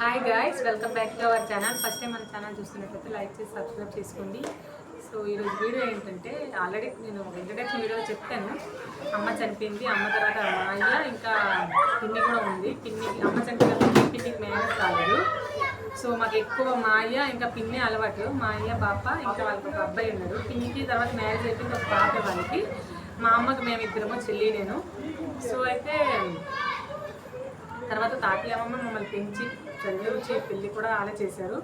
Hi guys welcome back to our channel first time మన channel చూస్తున్నట్లయితే like చేసి subscribe చేసుకోండి. సో ఈరోజు వీడియో ఏంటంటే ఆల్రెడీ నేను ఇంట్రడక్షన్ వీడియో చెప్తాను అమ్మ చనిపోయింది అమ్మ తర్వాత అయ్య ఇంకా పిన్ని కూడా ఉంది. పిన్ని అమ్మ చనిపోయిన పిన్నికి మ్యారేజ్ కాలేదు సో మాకు ఎక్కువ మా అయ్య ఇంకా పిన్ని అలవాటు. మా అయ్య పాప ఇంకా వాళ్ళకి ఒక అబ్బాయి ఉన్నారు పిన్నికి తర్వాత మ్యారేజ్ అయిపోయింది ఒక పాప వాళ్ళకి. మా అమ్మకి మేము ఇద్దరము చెల్లి నేను. సో అయితే తర్వాత తాతయ్య అమ్మమ్మ మమ్మల్ని పెంచి చదివించి పెళ్ళి కూడా అలా చేశారు.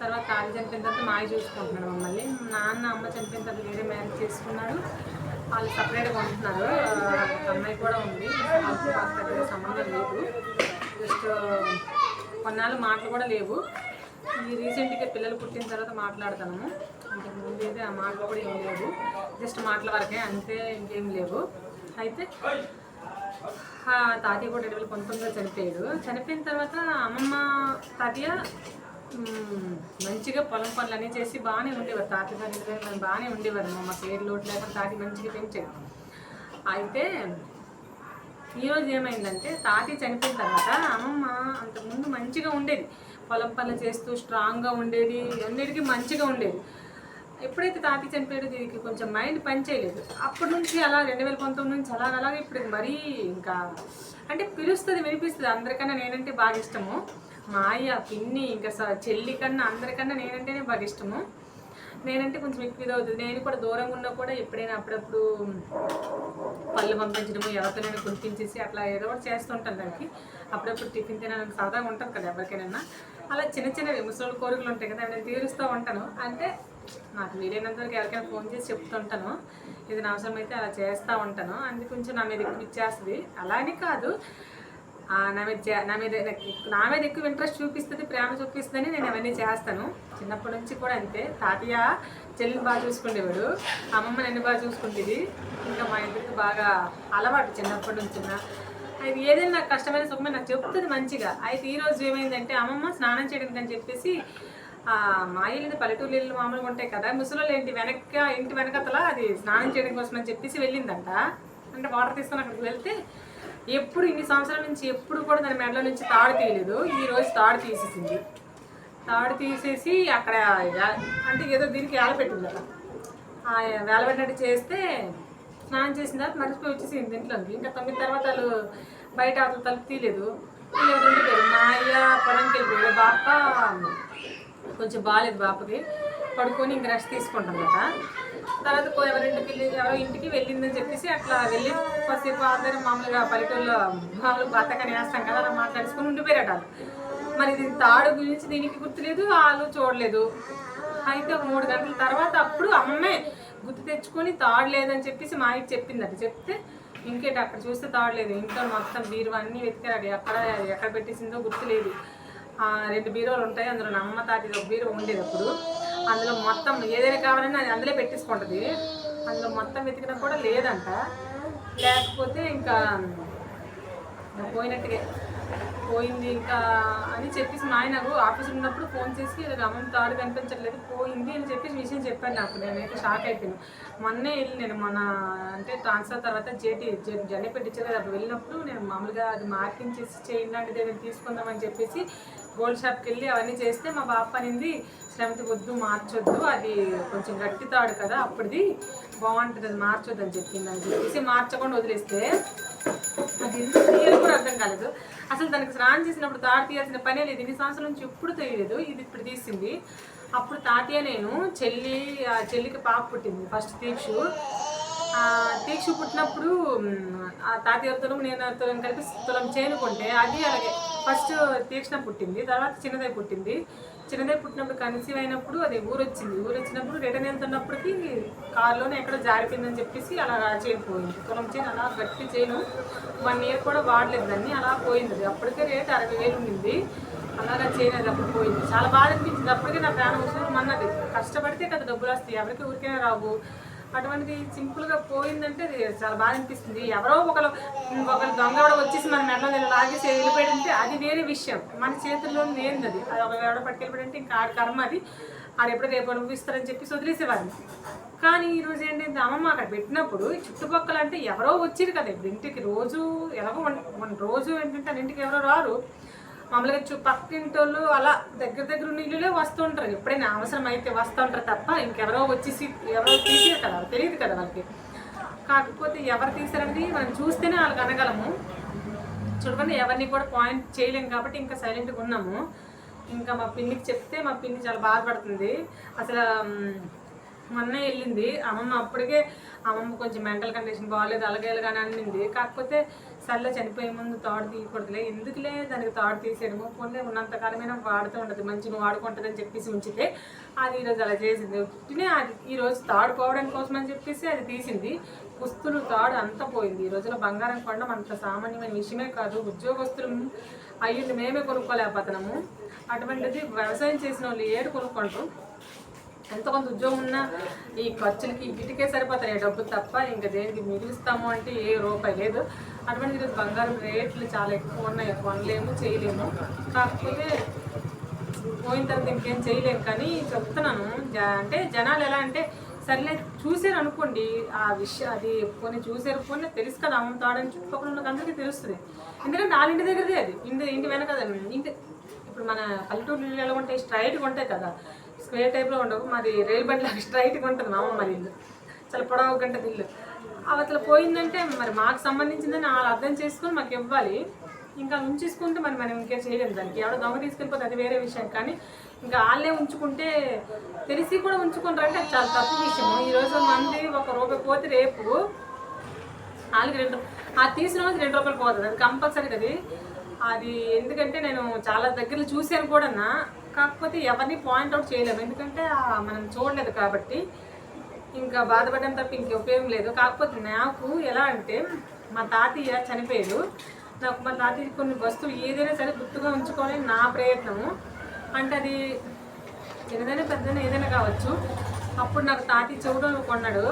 తర్వాత తాత చనిపోయిన తర్వాత మాయ చూసుకుంటున్నాడు మమ్మల్ని. నాన్న అమ్మ చనిపోయిన తర్వాత వేరే మ్యారేజ్ చేసుకున్నాడు వాళ్ళు సపరేట్గా ఉంటున్నారు. ఒక అమ్మాయి కూడా ఉంది. వాళ్ళకి సంబంధం లేదు. జస్ట్ కొన్నాళ్ళు మాటలు కూడా లేవు. ఈ రీసెంట్గా పిల్లలు పుట్టిన తర్వాత మాట్లాడతాము. అంతకు ముందు అయితే ఆ మాటలు కూడా ఏం లేవు. జస్ట్ మాటల వరకే అంతే ఇంకేం లేవు. అయితే తాతయ్య కూడా రెండు వేల పంతొమ్మిదిలో చనిపోయాడు. చనిపోయిన తర్వాత అమ్మమ్మ తాతయ్య మంచిగా పొలం పనులు అన్నీ చేసి బాగానే ఉండేవారు. తాతయ్య గారి బాగానే ఉండేవారు. మా పేరు లోటు లేకుండా తాతయ్య మంచిగా పెంచాడు. అయితే ఈరోజు ఏమైందంటే తాతయ్య చనిపోయిన తర్వాత అమ్మమ్మ అంతకుముందు మంచిగా ఉండేది. పొలం పనులు చేస్తూ స్ట్రాంగ్గా ఉండేది. అన్నిటికీ మంచిగా ఉండేది. ఎప్పుడైతే తాతయ్య చనిపోయాడో దీనికి కొంచెం మైండ్ పనిచేయలేదు అప్పటి నుంచి అలా రెండు వేల పంతొమ్మిది నుంచి అలా అలాగే ఇప్పుడు మరీ ఇంకా అంటే పిలుస్తుంది వినిపిస్తుంది. అందరికన్నా నేనంటే బాగా ఇష్టము. మా అయ్య పిన్ని ఇంకా చెల్లి కన్నా అందరికన్నా నేనంటేనే బాగా ఇష్టము. నేనంటే కొంచెం ఎక్కువ అవుతుంది. నేను కూడా దూరంగా ఉన్నా కూడా ఎప్పుడైనా అప్పుడప్పుడు పళ్ళు పంపించడము ఎవరితోనైనా కురిపించేసి అట్లా ఏదో ఒకటి చేస్తుంటాను దానికి. అప్పుడప్పుడు టిఫిన్ తినడానికి సాదాగా ఉంటుంది కదా ఎవరికైనా. అలా చిన్న చిన్న ముసలి కోరికలు ఉంటాయి కదా నేను తీరుస్తూ ఉంటాను. అంటే నాకు వీలైనంత వరకు ఎవరికైనా ఫోన్ చేసి చెప్తుంటాను. ఇది నా అవసరం అయితే అలా చేస్తూ ఉంటాను. అందుకు కొంచెం నా మీద ఎక్కువ ఇచ్చేస్తుంది అలానే కాదు నా మీద నా మీద నా మీద ఎక్కువ ఇంట్రెస్ట్ చూపిస్తుంది ప్రేమ చూపిస్తుందని నేను అవన్నీ చేస్తాను. చిన్నప్పటి నుంచి కూడా అంతే. తాతయ్య చెల్లిని బాగా చూసుకునేవాడు అమ్మమ్మ నన్ను బాగా చూసుకుంటుంది ఇంకా మా ఇద్దరికి బాగా అలవాటు చిన్నప్పటి నుంచి అది ఏదైనా నాకు కష్టమైన సుఖమే నాకు చెప్తుంది మంచిగా. అయితే ఈరోజు ఏమైందంటే అమ్మమ్మ స్నానం చేయడానికి అని చెప్పేసి మా ఇల్లు పల్లెటూరు ఇల్లు మామూలుగా ఉంటాయి కదా ముసలోళ్ళు ఏంటి వెనక ఇంటి వెనకతల అది స్నానం చేయడం కోసం అని చెప్పేసి వెళ్ళిందంట. అంటే వాటర్ తీసుకొని అక్కడికి వెళ్తే ఎప్పుడు ఇన్ని సంవత్సరాల నుంచి ఎప్పుడు కూడా దాని మెడలో నుంచి తాడు తీయలేదు. ఈ రోజు తాడు తీసేసింది. తాడు తీసేసి అక్కడ అంటే ఏదో దీనికి వేల పెట్టింది ఆ వేల పెట్టినట్టు చేస్తే స్నానం చేసిన తర్వాత మర్చిపోయి వచ్చేసింది ఇంట్లోకి. ఇంకా తొమ్మిది తర్వాత వాళ్ళు బయట అతను తలుపు తీయలేదు. వీళ్ళు మా అయ్య పొలంకి వెళ్ళిపోయాడు బాప కొంచెం బాగాలేదు బాపకి. పడుకొని ఇంక రెస్ట్ తీసుకుంటాం కదా. తర్వాత ఎవరింటికి వెళ్ళి ఎవరో ఇంటికి వెళ్ళిందని చెప్పేసి అట్లా వెళ్ళి కొద్దిసేపు అందరం మామూలుగా పల్లెటూరులో మామూలు బతకని వేస్తాం కదా అలా మాట్లాడుకుని ఉండిపోయారట మరి ఇది తాడు గురించి దీనికి గుర్తులేదు వాళ్ళు చూడలేదు. అయితే మూడు గంటల తర్వాత అప్పుడు అమ్మే గుర్తు తెచ్చుకొని తాడు లేదని చెప్పేసి మా ఇంటి చెప్పిందట. చెప్తే ఇంకేటి అక్కడ చూస్తే తాడు లేదు ఇంట్లో మొత్తం బీరువా అన్నీ వెతికారు ఎక్కడ ఎక్కడ పెట్టేసిందో గుర్తులేదు. రెండు బీరోలు ఉంటాయి. అందులో అమ్మ తాటి ఒక బీరో ఉండేది అప్పుడు. అందులో మొత్తం ఏదైనా కావాలన్నా అది అందులో పెట్టేసుకుంటుంది. అందులో మొత్తం వెతికినా కూడా లేదంట. లేకపోతే ఇంకా పోయినట్టుగా పోయింది ఇంకా అని చెప్పేసి మా ఆయన ఆఫీస్ ఉన్నప్పుడు ఫోన్ చేసి ఇలా తాడు కనిపించట్లేదు పోయింది అని చెప్పేసి విషయం చెప్పాను నాకు. నేనైతే షాక్ అయిపోయాను. మొన్నే వెళ్ళి నేను మన అంటే ట్రాన్స్ఫర్ తర్వాత జేటీ జెండే పెట్టించారు కదా అప్పుడు వెళ్ళినప్పుడు నేను మామూలుగా అది మార్కింగ్ చేసి చేయండి లాంటిది ఏదైనా తీసుకుందామని చెప్పేసి గోల్డ్ షాప్కి వెళ్ళి అవన్నీ చేస్తే మా బాప అనింది శ్రమతి వద్దు మార్చొద్దు అది కొంచెం గట్టి తాడు కదా అప్పటిది బాగుంటుంది అది మార్చొద్దు అని చెప్పింది అని చెప్పేసి మార్చకుండా వదిలేస్తే అది తీయడం కూడా అర్థం కాలేదు. అసలు దానికి స్నానం చేసినప్పుడు తాడు తీయాల్సిన పనే లేదు. ఇన్ని సంవత్సరాల నుంచి ఎప్పుడు తెలియలేదు. ఇది ఇప్పుడు తీసింది. అప్పుడు తాతయ్య నేను చెల్లి ఆ చెల్లికి పాప పుట్టింది. ఫస్ట్ తీక్షు దీక్ష పుట్టినప్పుడు ఆ తాతయ్య తులం నేను తులం కలిపి తులం చేనుకుంటే అది అలాగే ఫస్ట్ తీక్షణ పుట్టింది. తర్వాత చిన్నదై పుట్టింది. చిన్నదే పుట్టినప్పుడు కన్సీవ్ అయినప్పుడు అది ఊరొచ్చింది. ఊరొచ్చినప్పుడు రిటర్న్ వెళ్తున్నప్పటికి కారులోనే ఎక్కడో జారిపోయిందని చెప్పేసి అలా చైన్ పోయింది తులం చేయను అలా గట్టి చేయను వన్ ఇయర్ కూడా వాడలేదు. దాన్ని అలా పోయింది. అది అప్పటికే రేట్ అరవై వేలు ఉండింది. అలాగా చైన్ అది అప్పుడు పోయింది. చాలా బాధ అనిపించింది. అప్పటికే నా ప్రాణం వస్తుంది అన్నది కష్టపడితే కదా డబ్బులు వస్తాయి. ఎవరికి ఊరికైనా రావు. అటువంటిది సింపుల్గా పోయిందంటే అది చాలా బాధ అనిపిస్తుంది. ఎవరో ఒకరు ఒకరు దొంగ వచ్చేసి మన మెడలో నేను లాగేసి వెళ్ళిపోయాడంటే అది వేరే విషయం. మన చేతుల్లో లేనిది అది. అది ఒక ఎవడ పట్టుకెళ్ళిపోయాడంటే ఇంకా ఆడి కర్మ అది. ఆడు ఎప్పుడు రేపు అనుభవిస్తారని చెప్పి వదిలేసేవారు కానీ ఈరోజు ఏంటంటే అమ్మమ్మ అక్కడ పెట్టినప్పుడు చుట్టుపక్కల అంటే ఎవరో వచ్చారు కదా ఇప్పుడు ఇంటికి రోజు ఎలాగో మన రోజు ఏంటంటే ఇంటికి ఎవరో రారు. మామూలుగా చూ పక్కింటోళ్ళు అలా దగ్గర దగ్గర ఉన్న ఇల్లులే వస్తుంటారు. ఎప్పుడైనా అవసరం అయితే వస్తూ ఉంటారు తప్ప ఇంకెవరో వచ్చేసి ఎవరో తీసారు కదా తెలియదు కదా వాళ్ళకి. కాకపోతే ఎవరు తీసారనేది మనం చూస్తేనే వాళ్ళకి అనగలము. చూడకుండా ఎవరిని కూడా పాయింట్ చేయలేము కాబట్టి ఇంకా సైలెంట్గా ఉన్నాము. ఇంకా మా పిన్నికి చెప్తే మా పిన్ని చాలా బాధపడుతుంది. అసలు మొన్న వెళ్ళింది. అమ్మమ్మ అప్పటికే అమ్మమ్మ కొంచెం మెంటల్ కండిషన్ బాగాలేదు అలాగే ఇలాగానే అనింది. కాకపోతే సర్లే చనిపోయే ముందు తాడు తీయకూడదులే. ఎందుకులే దానికి తాడు తీసేయడము? పోనీ ఉన్నంతకాలమైన వాడుతూ ఉంటుంది. మంచిగా వాడుకుంటుంది అని చెప్పేసి ఉంచితే అది ఈరోజు అలా చేసింది. పుట్టినే అది ఈరోజు తాడు పోవడం కోసం అని చెప్పేసి అది తీసింది. పుస్తులు తాడు అంతా పోయింది. ఈ రోజులో బంగారం కొనడం అంత సామాన్యమైన విషయమే కాదు. ఉద్యోగస్తులు అయ్యింది మేమే కొనుక్కోలేకపోతున్నాము. అటువంటిది వ్యవసాయం చేసిన వాళ్ళు ఏడు కొనుక్కుంటారు. ఎంత కొంత ఉద్యోగం ఉన్నా ఈ ఖర్చులకి వీటికే సరిపోతాయి. డబ్బులు తప్ప ఇంకా దేనికి మిగులుస్తాము అంటే ఏ రూపాయి లేదు. అటువంటి ఈరోజు బంగారం రేట్లు చాలా ఎక్కువ ఉన్నాయి. కొనలేము చేయలేము. కాకపోతే పోయిన తర్వాత ఇంకేం చేయలేము కానీ చెప్తున్నాను అంటే జనాలు ఎలా అంటే సర్లే చూసారు అనుకోండి ఆ విషయం అది కొన్ని చూసారు కొన్ని తెలుసు కదా అమ్ముతాడని చుట్టుపక్కల ఉన్న అందరికీ తెలుస్తుంది. ఎందుకంటే వాళ్ళ ఇంటి దగ్గరదే అది. ఇంటి ఇంటి వెనక ఇంటి ఇప్పుడు మన పల్లెటూరు ఎలా ఉంటాయి? స్ట్రైట్గా ఉంటాయి కదా. స్క్వేర్ టైప్లో ఉండవు. మాది రైలు బండి లాగా స్ట్రైట్గా ఉంటుంది మా అమ్మ ఇల్లు. చాలా పొడవు గంట ఇల్లు. అవతల పోయిందంటే మరి మాకు సంబంధించిందని వాళ్ళు అర్థం చేసుకొని మాకు ఇవ్వాలి. ఇంకా ఉంచేసుకుంటే మరి మనం ఇంకేం చేయలేము దానికి. ఎవడో దొంగ తీసుకెళ్ళిపోతే అది వేరే విషయం. కానీ ఇంకా వాళ్ళే ఉంచుకుంటే తెలిసి కూడా ఉంచుకుంటారంటే అది చాలా తప్పు విషయం ఈరోజు మంది ఒక రూపాయి పోతే రేపు వాళ్ళకి రెండు ఆ తీసిన రోజు రెండు రూపాయలు పోతుంది. అది కంపల్సరీ అది అది ఎందుకంటే నేను చాలా దగ్గరలో చూశాను కూడా కాకపోతే ఎవరిని పాయింట్ అవుట్ చేయలేము. ఎందుకంటే మనం చూడలేదు కాబట్టి ఇంకా బాధపడడం తప్ప ఇంక ఉపయోగం లేదు. కాకపోతే నాకు ఎలా అంటే మా తాతయ్య చనిపోయారు నాకు మా తాతయ్య కొన్ని వస్తువు ఏదైనా సరే గుర్తుగా ఉంచుకోవాలని నా ప్రయత్నము. అంటే అది చిన్నదైనా పెద్దదైనా ఏదైనా కావచ్చు. అప్పుడు నాకు తాతయ్య చెవుడు కొన్నాడు.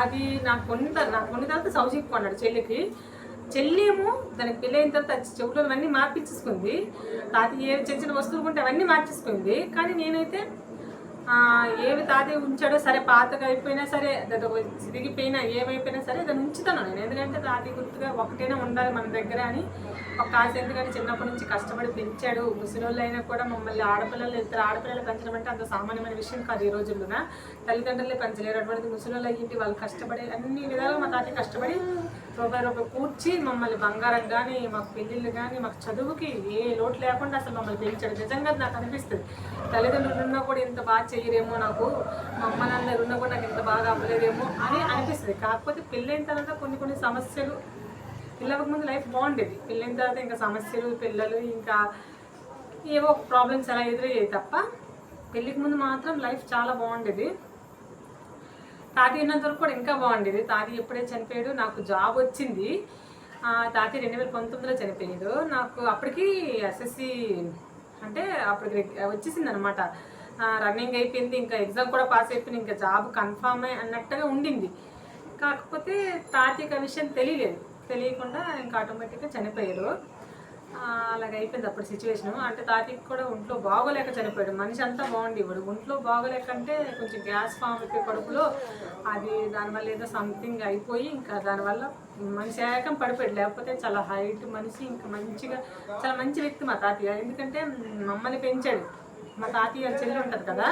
అది నాకు కొన్న నాకు కొన్న తర్వాత సౌజికి కొన్నాడు చెల్లికి. చెల్లి ఏమో దానికి పెళ్ళి అయిన తర్వాత చెవులు అవన్నీ మార్పించేసుకుంది తాతి ఏ చిన్న చిన్న వస్తువులు ఉంటే అవన్నీ మార్చేసుకుంది. కానీ నేనైతే ఏవి తాతి ఉంచాడో సరే పాతగా అయిపోయినా సరే చిరిగిపోయినా ఏమైపోయినా సరే దాన్ని ఉంచుతాను నేను. ఎందుకంటే తాతి గుర్తుగా ఒకటైనా ఉండాలి మన దగ్గర అని ఒక ఆశ ఎందుకంటే చిన్నప్పటి నుంచి కష్టపడి పెంచాడు. ముసలోళ్ళు అయినా కూడా మమ్మల్ని ఆడపిల్లలు ఇద్దరు ఆడపిల్లలు పెంచడం అంటే అంత సామాన్యమైన విషయం కాదు ఈ రోజుల్లోన తల్లిదండ్రులే పెంచలేరు. అటువంటి ముసలిళ్ళు అయ్యింటి వాళ్ళు కష్టపడి అన్ని విధాలుగా మా తాతయ్య కష్టపడి రూపాయి రూపాయి కూర్చి మమ్మల్ని బంగారం కానీ మాకు పెళ్ళిళ్ళు కానీ మాకు చదువుకి ఏ లోటు లేకుండా అసలు మమ్మల్ని పెంచాడు. నిజంగా నాకు అనిపిస్తుంది. తల్లిదండ్రులు ఉన్నా కూడా ఇంత బాగా చేయరేమో నాకు. మా అమ్మ నాన్నలు ఉన్నా కూడా నాకు ఇంత బాగా అవ్వలేదేమో అని అనిపిస్తుంది. కాకపోతే పెళ్ళైన తర్వాత కొన్ని కొన్ని సమస్యలు పిల్లలకు ముందు లైఫ్ బాగుండేది. పెళ్ళైన తర్వాత ఇంకా సమస్యలు పిల్లలు ఇంకా ఏవో ప్రాబ్లమ్స్ అలా ఎదురయ్యాయి తప్ప పెళ్ళికి ముందు మాత్రం లైఫ్ చాలా బాగుండేది. తాతి ఉన్నంత వరకు కూడా ఇంకా బాగుండేది. తాతి ఎప్పుడే చనిపోయాడు నాకు జాబ్ వచ్చింది. తాతయ్య రెండు వేల పంతొమ్మిదిలో చనిపోయాడు. నాకు అప్పటికి ఎస్ఎస్సి అంటే అప్పటికి వచ్చేసింది అనమాట రన్నింగ్ అయిపోయింది ఇంకా ఎగ్జామ్ కూడా పాస్ అయిపోయింది ఇంకా జాబ్ కన్ఫామ్ అన్నట్టుగా ఉండింది. కాకపోతే తాతిక విషయం తెలియలేదు. తెలియకుండా ఇంకా ఆటోమేటిక్గా చనిపోయారు అలాగ అయిపోయింది అప్పుడు సిచ్యువేషన్ అంటే తాతయ్యకి కూడా ఒంట్లో బాగోలేక చనిపోయాడు. మనిషి అంతా బాగుండేవాడు ఒంట్లో బాగోలేక అంటే కొంచెం గ్యాస్ ఫామ్ అయిపోయి కడుపులో అది దానివల్ల ఏదో సంథింగ్ అయిపోయి ఇంకా దానివల్ల మనిషి ఏకం పడిపోయాడు. లేకపోతే చాలా హైట్ మనిషి ఇంకా మంచిగా చాలా మంచి వ్యక్తి మా తాతయ్య. ఎందుకంటే మమ్మల్ని పెంచాడు. మా తాతయ్య చెల్లి ఉంటుంది కదా?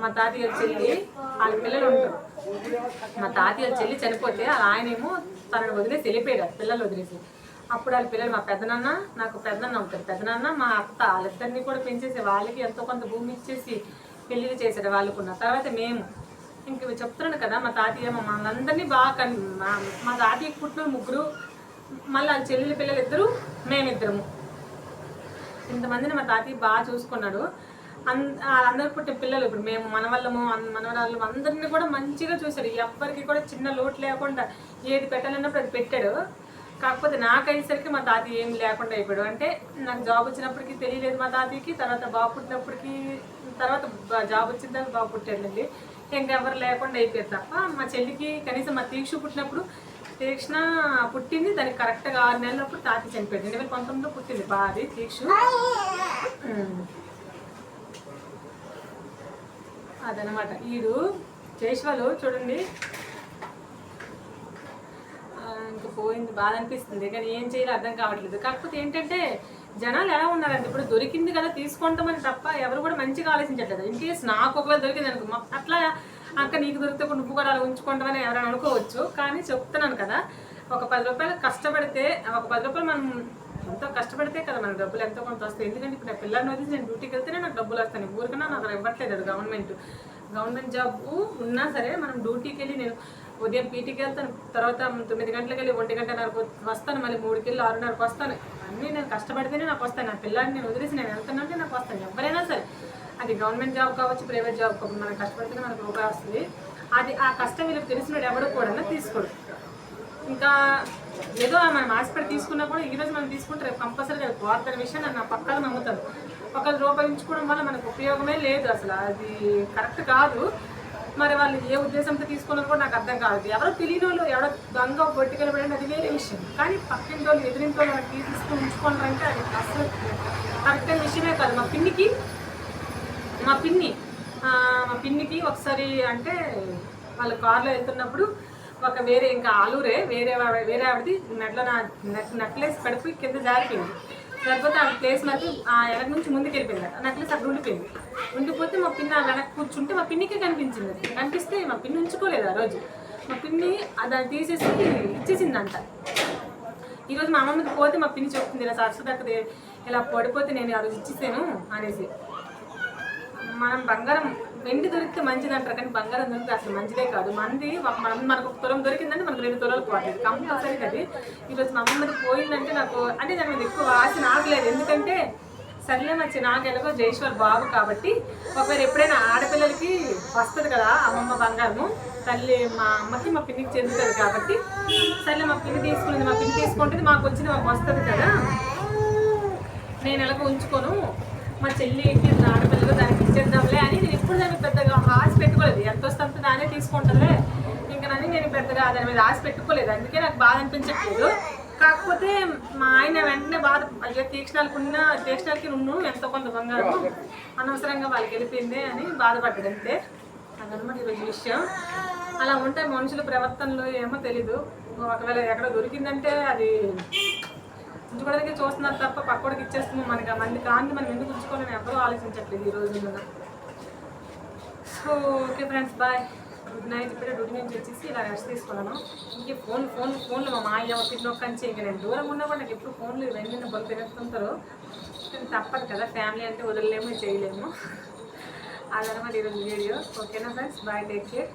మా తాతయ్య చెల్లి వాళ్ళ పిల్లలు ఉంటారు. మా తాతయ్య చెల్లి చనిపోతే ఆయనేమో తనని వదిలేసి వెళ్ళిపోయాడు పిల్లలు వదిలేసి. అప్పుడు వాళ్ళ పిల్లలు మా పెద్దనాన్న నాకు పెద్దనాన్న ఉంటారు. పెద్దనాన్న మా అత్త వాళ్ళిద్దరిని కూడా పెంచేసి వాళ్ళకి ఎంతో కొంత భూమి ఇచ్చేసి పెళ్ళిళ్ళు చేశాడు వాళ్ళకున్న తర్వాత మేము. ఇంక చెప్తున్నాను కదా మా తాతయ్య మా మనందరినీ బాగా కన్ మా తాతయ్య తాతయ్యకి పుట్టిన ముగ్గురు మళ్ళీ వాళ్ళ చెల్లెల పిల్లలు ఇద్దరు మేమిద్దరము. ఇంతమందిని మా తాతయ్య బాగా చూసుకున్నాడు. వాళ్ళందరూ పుట్టిన పిల్లలు ఇప్పుడు మేము మనవళ్ళము అన్- మనవరాళ్ళు అందరినీ కూడా మంచిగా చూశాడు ఎవ్వరికి కూడా చిన్న లోటు లేకుండా ఏది పెట్టాలన్నప్పుడు అది పెట్టాడు. కాకపోతే నాకు అయ్యేసరికి మా తాతయ్య ఏం లేకుండా అయిపోయాడు. అంటే నాకు జాబ్ వచ్చినప్పటికీ తెలియలేదు మా తాతయ్యకి తర్వాత బాబు పుట్టినప్పటికీ తర్వాత జాబ్ వచ్చిన తర్వాత బాబు పుట్టాడండి. ఇంకెవరు లేకుండా అయిపోయారు తప్ప మా చెల్లికి కనీసం మా తీక్ష పుట్టినప్పుడు తీక్షణ పుట్టింది దానికి కరెక్ట్గా ఆరు నెలలప్పుడు తాత చనిపోయింది రెండు వేల పంతొమ్మిదిలో పుట్టింది బాది తీక్ష. అదనమాట. ఈడు చేశ్వలు చూడండి. ఇంకా పోయింది. బాధ అనిపిస్తుంది. కానీ ఏం చేయాలో అర్థం కావట్లేదు. కాకపోతే ఏంటంటే జనాలు ఎలా ఉన్నారంటే ఇప్పుడు దొరికింది కదా తీసుకుంటామని తప్ప ఎవరు కూడా మంచిగా ఆలోచించట్లేదు. ఇన్ కేస్ నాకు ఒకవేళ దొరికింది అనుకో అట్లా అక్క నీకు దొరికితే ఒక నువ్వు కూడా అలా ఉంచుకుంటామని ఎవరైనా అనుకోవచ్చు. కానీ చెప్తున్నాను కదా ఒక పది రూపాయలు కష్టపడితే ఒక పది రూపాయలు మనం ఎంతో కష్టపడితే కదా మనకు డబ్బులు ఎంతో కొంత వస్తాయి. ఎందుకంటే ఇప్పుడు నా పిల్లల్ని వదిలి నేను డ్యూటీకి వెళ్తేనే నాకు డబ్బులు వస్తాయి. ఊరికన్నా నాకు ఇవ్వట్లేదు అది గవర్నమెంట్ గవర్నమెంట్ జాబ్ ఉన్నా సరే మనం డ్యూటీకి వెళ్ళి నేను ఉదయం పీటీకి వెళ్తాను. తర్వాత తొమ్మిది గంటలకు వెళ్ళి ఒంటి గంటన్నరకు వస్తాను. మళ్ళీ మూడుకి వెళ్ళి ఆరున్నరకు వస్తాను. అన్నీ నేను కష్టపడితేనే నాకు వస్తాను నా పిల్లల్ని నేను వదిలేసి నేను వెళ్తానంటే నాకు వస్తాను ఎవరైనా సరే. అది గవర్నమెంట్ జాబ్ కావచ్చు ప్రైవేట్ జాబ్ కావచ్చు మనం కష్టపడితేనే మనకు రూపాయి వస్తుంది అది ఆ కష్టం వీళ్ళకి తెలిసినప్పుడు ఎవడు కూడా తీసుకోడు. ఇంకా ఏదో మనం ఆశపడి తీసుకున్నా కూడా ఈ రోజు మనం తీసుకుంటే రేపు కంపల్సరీ వార్తల విషయం నేను నా పక్కన నమ్ముతాను ఒకళ్ళు రూపొందించుకోవడం వల్ల మనకు ఉపయోగమే లేదు అసలు. అది కరెక్ట్ కాదు. మరి వాళ్ళు ఏ ఉద్దేశంతో తీసుకున్నారు కూడా నాకు అర్థం కాదు. ఎవరో తెలియని వాళ్ళు ఎవరో దొంగ పొట్టికలు అది వేరే విషయం. కానీ పక్కింటి వాళ్ళు ఎదిరింటి వాళ్ళు మనకి తీసుకుని ఉంచుకోవాలంటే అది అసలు కరెక్ట్ విషయమే కాదు. మా పిన్నికి మా పిన్ని మా పిన్నికి ఒకసారి అంటే వాళ్ళు కార్లో వెళ్తున్నప్పుడు ఒక వేరే ఇంకా ఆలూరే వేరే వేరే ఆవిడది మెట్లో నా నెక్ నెక్లెస్ పడిపోయి కింద జారిపోయింది. లేకపోతే ఆ ప్లేస్ మరి ఆ వెనక నుంచి ముందుకు వెళ్ళిపోయింది. ఆ నెక్లెస్ అక్కడ ఉండిపోయింది. ఉండిపోతే మా పిన్ని వెనక కూర్చుంటే మా పిన్నికే కనిపించింది. కనిపిస్తే మా పిన్ని ఉంచుకోలేదు ఆ రోజు. మా పిన్ని దాన్ని తీసేసి ఇచ్చేసిందంట. ఈరోజు మా అమ్మమ్మకి పోతే మా పిన్ని చెప్తుంది ఇలా సరస్వతి ఇలా పడిపోతే నేను ఆ రోజు ఇచ్చేసాను అనేసి. మనం బంగారం వెండి దొరికితే మంచిది అంటారు కానీ బంగారం దొరికితే అసలు మంచిదే కాదు. మంది మనం మనకు ఒక తులం దొరికిందంటే మనకు రెండు తులాలు పోతుంది కంపల్సరీ అది ఈరోజు మా అమ్మది పోయిందంటే నాకు అంటే దాని మీద ఎక్కువ ఆశ నాకు లేదు. ఎందుకంటే సర్లే మంచి నాకు ఎలాగో జయేశ్వర్ బాబు కాబట్టి ఒకవేళ ఎప్పుడైనా ఆడపిల్లలకి వస్తుంది కదా అమ్మమ్మ బంగారము తల్లి మా అమ్మకి మా పిన్నికి చెందుతుంది కాబట్టి సర్లే మా పిన్ని తీసుకునేది మా పిన్ని తీసుకుంటుంది మాకు వచ్చింది మాకు వస్తుంది కదా. నేను ఎలాగో ఉంచుకోను. మా చెల్లికి ఆడపిల్లలు దానికి ఇచ్చేద్దాంలే అని నేను ఇప్పుడు దానికి పెద్దగా ఆశ పెట్టుకోలేదు. ఎంత వస్తే అంత దానే తీసుకుంటుందిలే. ఇంకా నన్ను నేను పెద్దగా దాని మీద ఆశ పెట్టుకోలేదు. అందుకే నాకు బాధ అనిపించట్లేదు. కాకపోతే మా ఆయన వెంటనే బాధ అయ్యో తీక్షణాలకున్న తీక్షణాలకి నువ్వు ఎంతో కొంత బంగారం అనవసరంగా వాళ్ళకి వెళ్ళిపోయింది అని బాధపడ్డాడు అంతే. అదనమాట ఈరోజు విషయం. అలా ఉంటాయి మనుషుల ప్రవర్తనలు ఏమో తెలీదు. ఒకవేళ ఎక్కడ దొరికిందంటే అది ఉంచుకోవడానికి చూస్తున్నారు తప్ప పక్కోడికి ఇచ్చేస్తున్నాం మనకి మంది కాంతి మనం ఎందుకు ఉంచుకోవాలని ఎవరూ ఆలోచించట్లేదు ఈ రోజుల్లో so okay friends bye good night ఇప్పుడే డ్యూటీ నుంచి వచ్చేసి ఇలా రెస్ట్ తీసుకున్నాను. ఇంకే ఫోన్ ఫోన్ ఫోన్లు మా మాయ ఒకటి నొక్కంచి ఇంకా నేను దూరం ఉన్నా కూడా నాకు ఎప్పుడు ఫోన్లు ఇవన్నీ బలు తిరుగుతుంటారు కానీ తప్పదు కదా ఫ్యామిలీ అంటే వదలలేము చేయలేము. అదనమాట ఈరోజు వీడియో. ఓకేనా ఫ్రెండ్స్ బాయ్ టేక్ కేర్